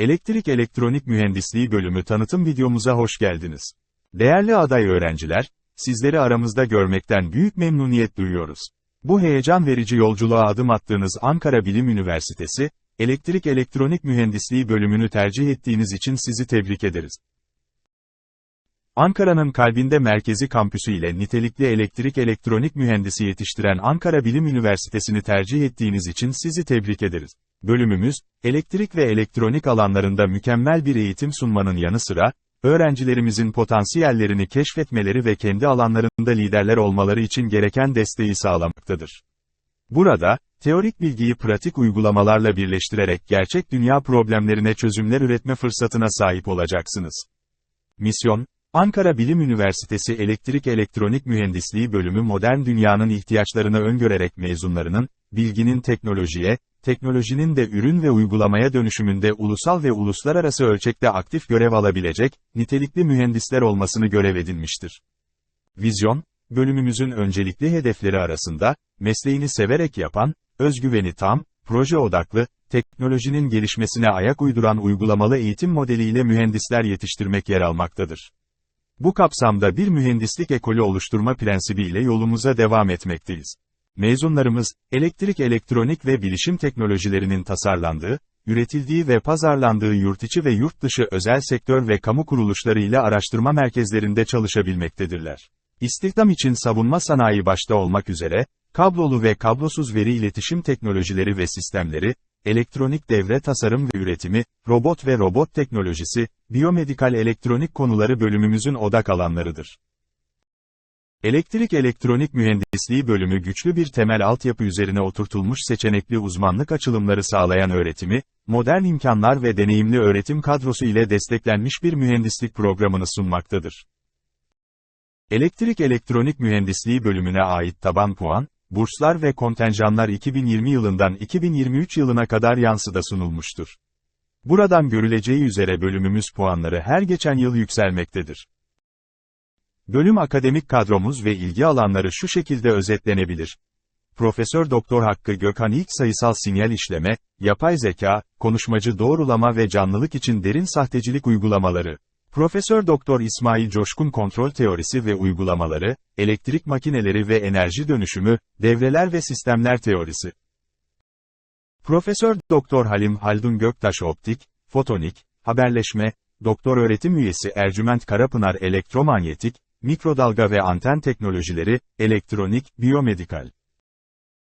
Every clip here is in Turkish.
Elektrik Elektronik Mühendisliği bölümü tanıtım videomuza hoş geldiniz. Değerli aday öğrenciler, sizleri aramızda görmekten büyük memnuniyet duyuyoruz. Bu heyecan verici yolculuğa adım attığınız Ankara Bilim Üniversitesi, Elektrik Elektronik Mühendisliği bölümünü tercih ettiğiniz için sizi tebrik ederiz. Ankara'nın kalbinde merkezi kampüsü ile nitelikli elektrik elektronik mühendisi yetiştiren Ankara Bilim Üniversitesi'ni tercih ettiğiniz için sizi tebrik ederiz. Bölümümüz, elektrik ve elektronik alanlarında mükemmel bir eğitim sunmanın yanı sıra, öğrencilerimizin potansiyellerini keşfetmeleri ve kendi alanlarında liderler olmaları için gereken desteği sağlamaktadır. Burada, teorik bilgiyi pratik uygulamalarla birleştirerek gerçek dünya problemlerine çözümler üretme fırsatına sahip olacaksınız. Misyon, Ankara Bilim Üniversitesi Elektrik Elektronik Mühendisliği bölümü modern dünyanın ihtiyaçlarını öngörerek mezunlarının, bilginin teknolojiye, teknolojinin de ürün ve uygulamaya dönüşümünde ulusal ve uluslararası ölçekte aktif görev alabilecek, nitelikli mühendisler olmasını görev edinmiştir. Vizyon, bölümümüzün öncelikli hedefleri arasında, mesleğini severek yapan, özgüveni tam, proje odaklı, teknolojinin gelişmesine ayak uyduran uygulamalı eğitim modeliyle mühendisler yetiştirmek yer almaktadır. Bu kapsamda bir mühendislik ekolü oluşturma prensibiyle yolumuza devam etmekteyiz. Mezunlarımız, elektrik elektronik ve bilişim teknolojilerinin tasarlandığı, üretildiği ve pazarlandığı yurtiçi ve yurt dışı özel sektör ve kamu kuruluşları ile araştırma merkezlerinde çalışabilmektedirler. İstihdam için savunma sanayi başta olmak üzere, kablolu ve kablosuz veri iletişim teknolojileri ve sistemleri, elektronik devre tasarım ve üretimi, robot ve robot teknolojisi, biyomedikal elektronik konuları bölümümüzün odak alanlarıdır. Elektrik Elektronik Mühendisliği bölümü güçlü bir temel altyapı üzerine oturtulmuş seçenekli uzmanlık açılımları sağlayan öğretimi, modern imkanlar ve deneyimli öğretim kadrosu ile desteklenmiş bir mühendislik programını sunmaktadır. Elektrik Elektronik Mühendisliği bölümüne ait taban puan, burslar ve kontenjanlar 2020 yılından 2023 yılına kadar yansıda sunulmuştur. Buradan görüleceği üzere bölümümüz puanları her geçen yıl yükselmektedir. Bölüm akademik kadromuz ve ilgi alanları şu şekilde özetlenebilir. Profesör Doktor Hakkı Gökhan ilk sayısal sinyal işleme, yapay zeka, konuşmacı doğrulama ve canlılık için derin sahtecilik uygulamaları. Profesör Doktor İsmail Coşkun kontrol teorisi ve uygulamaları, elektrik makineleri ve enerji dönüşümü, devreler ve sistemler teorisi. Profesör Doktor Halim Haldun Göktaş optik, fotonik, haberleşme, doktor öğretim üyesi Ercüment Karapınar elektromanyetik, mikrodalga ve anten teknolojileri, elektronik, biyomedikal.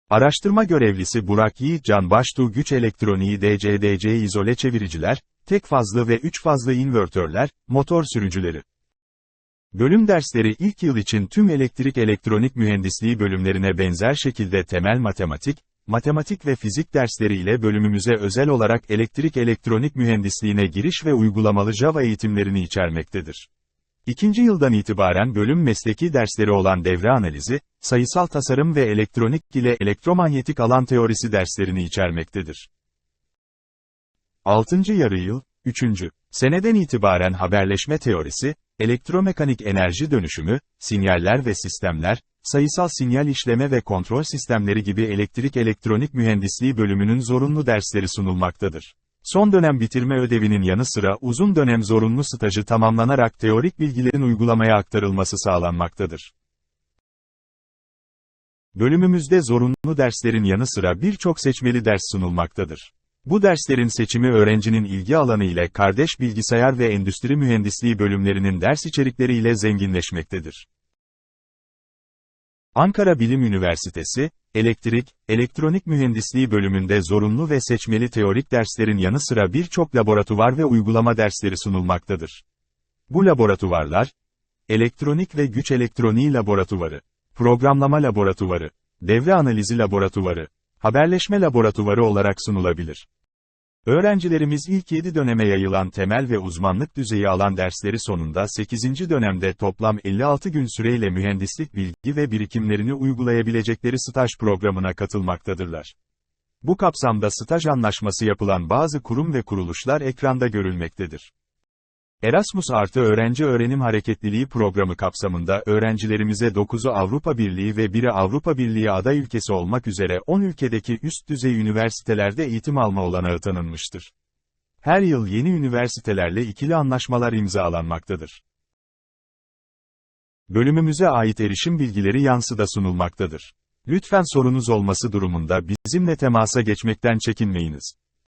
Araştırma görevlisi Burak Yiğitcan Baştuğ Güç Elektroniği DC-DC izole çeviriciler, tek fazlı ve üç fazlı invertörler, motor sürücüleri. Bölüm dersleri ilk yıl için tüm elektrik elektronik mühendisliği bölümlerine benzer şekilde temel matematik, matematik ve fizik dersleri ile bölümümüze özel olarak elektrik elektronik mühendisliğine giriş ve uygulamalı Java eğitimlerini içermektedir. İkinci yıldan itibaren bölüm mesleki dersleri olan devre analizi, sayısal tasarım ve elektronik ile elektromanyetik alan teorisi derslerini içermektedir. 6. yarı yıl, 3. seneden itibaren haberleşme teorisi, elektromekanik enerji dönüşümü, sinyaller ve sistemler, sayısal sinyal işleme ve kontrol sistemleri gibi elektrik elektronik mühendisliği bölümünün zorunlu dersleri sunulmaktadır. Son dönem bitirme ödevinin yanı sıra uzun dönem zorunlu stajı tamamlanarak teorik bilgilerin uygulamaya aktarılması sağlanmaktadır. Bölümümüzde zorunlu derslerin yanı sıra birçok seçmeli ders sunulmaktadır. Bu derslerin seçimi öğrencinin ilgi alanı ile kardeş bilgisayar ve endüstri mühendisliği bölümlerinin ders içerikleri ile zenginleşmektedir. Ankara Bilim Üniversitesi, Elektrik, Elektronik Mühendisliği bölümünde zorunlu ve seçmeli teorik derslerin yanı sıra birçok laboratuvar ve uygulama dersleri sunulmaktadır. Bu laboratuvarlar, Elektronik ve Güç Elektroniği Laboratuvarı, Programlama Laboratuvarı, Devre Analizi Laboratuvarı, Haberleşme Laboratuvarı olarak sunulabilir. Öğrencilerimiz ilk 7 döneme yayılan temel ve uzmanlık düzeyi alan dersleri sonunda 8. dönemde toplam 56 gün süreyle mühendislik bilgi ve birikimlerini uygulayabilecekleri staj programına katılmaktadırlar. Bu kapsamda staj anlaşması yapılan bazı kurum ve kuruluşlar ekranda görülmektedir. Erasmus artı öğrenci öğrenim hareketliliği programı kapsamında öğrencilerimize 9'u Avrupa Birliği ve 1'i Avrupa Birliği aday ülkesi olmak üzere 10 ülkedeki üst düzey üniversitelerde eğitim alma olanağı tanınmıştır. Her yıl yeni üniversitelerle ikili anlaşmalar imzalanmaktadır. Bölümümüze ait erişim bilgileri yansıda sunulmaktadır. Lütfen sorunuz olması durumunda bizimle temasa geçmekten çekinmeyiniz.